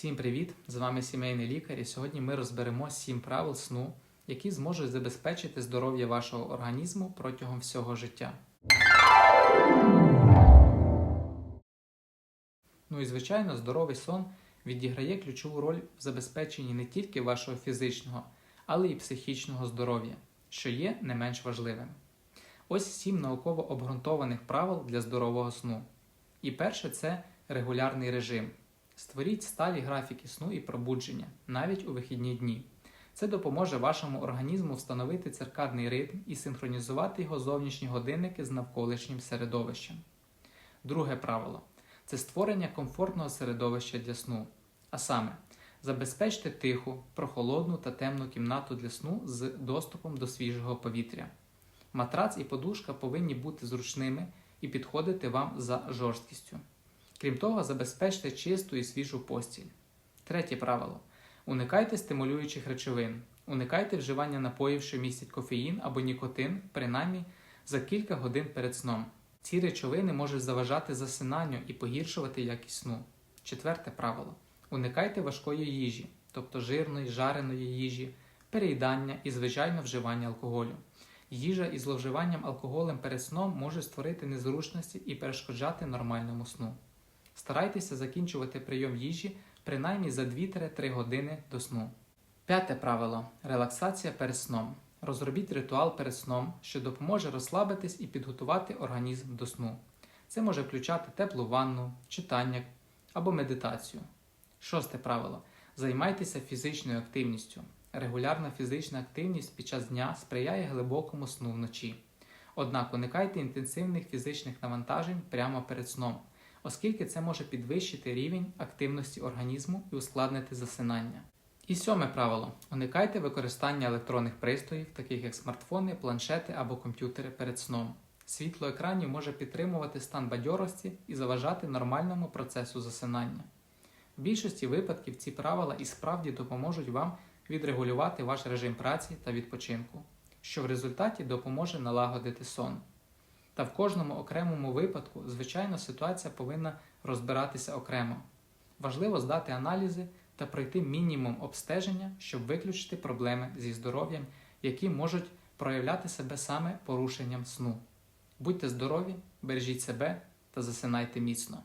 Всім привіт! З вами сімейний лікар, і сьогодні ми розберемо 7 правил сну, які зможуть забезпечити здоров'я вашого організму протягом всього життя. Ну і звичайно, здоровий сон відіграє ключову роль в забезпеченні не тільки вашого фізичного, але й психічного здоров'я, що є не менш важливим. Ось 7 науково обґрунтованих правил для здорового сну. І перше це регулярний режим. Створіть сталі графіки сну і пробудження, навіть у вихідні дні. Це допоможе вашому організму встановити циркадний ритм і синхронізувати його зовнішні годинники з навколишнім середовищем. Друге правило це створення комфортного середовища для сну. А саме, забезпечте тиху, прохолодну та темну кімнату для сну з доступом до свіжого повітря. Матрац і подушка повинні бути зручними і підходити вам за жорсткістю. Крім того, забезпечте чисту і свіжу постіль. Третє правило. Уникайте стимулюючих речовин. Уникайте вживання напоїв, що містять кофеїн або нікотин, принаймні за кілька годин перед сном. Ці речовини можуть заважати засинанню і погіршувати якість сну. Четверте правило. Уникайте важкої їжі, тобто жирної, жареної їжі, переїдання і звичайно вживання алкоголю. Їжа із зловживанням алкоголем перед сном може створити незручності і перешкоджати нормальному сну. Старайтеся закінчувати прийом їжі принаймні за 2-3 години до сну. П'яте правило релаксація перед сном. Розробіть ритуал перед сном, що допоможе розслабитись і підготувати організм до сну. Це може включати теплу ванну, читання або медитацію. Шосте правило. Займайтеся фізичною активністю. Регулярна фізична активність під час дня сприяє глибокому сну вночі. Однак уникайте інтенсивних фізичних навантажень прямо перед сном оскільки це може підвищити рівень активності організму і ускладнити засинання. І сьоме правило: уникайте використання електронних пристроїв, таких як смартфони, планшети або комп'ютери перед сном. Світло екранів може підтримувати стан бадьорості і заважати нормальному процесу засинання. В більшості випадків ці правила і справді допоможуть вам відрегулювати ваш режим праці та відпочинку, що в результаті допоможе налагодити сон. Та в кожному окремому випадку, звичайно, ситуація повинна розбиратися окремо. Важливо здати аналізи та пройти мінімум обстеження, щоб виключити проблеми зі здоров'ям, які можуть проявляти себе саме порушенням сну. Будьте здорові, бережіть себе та засинайте міцно.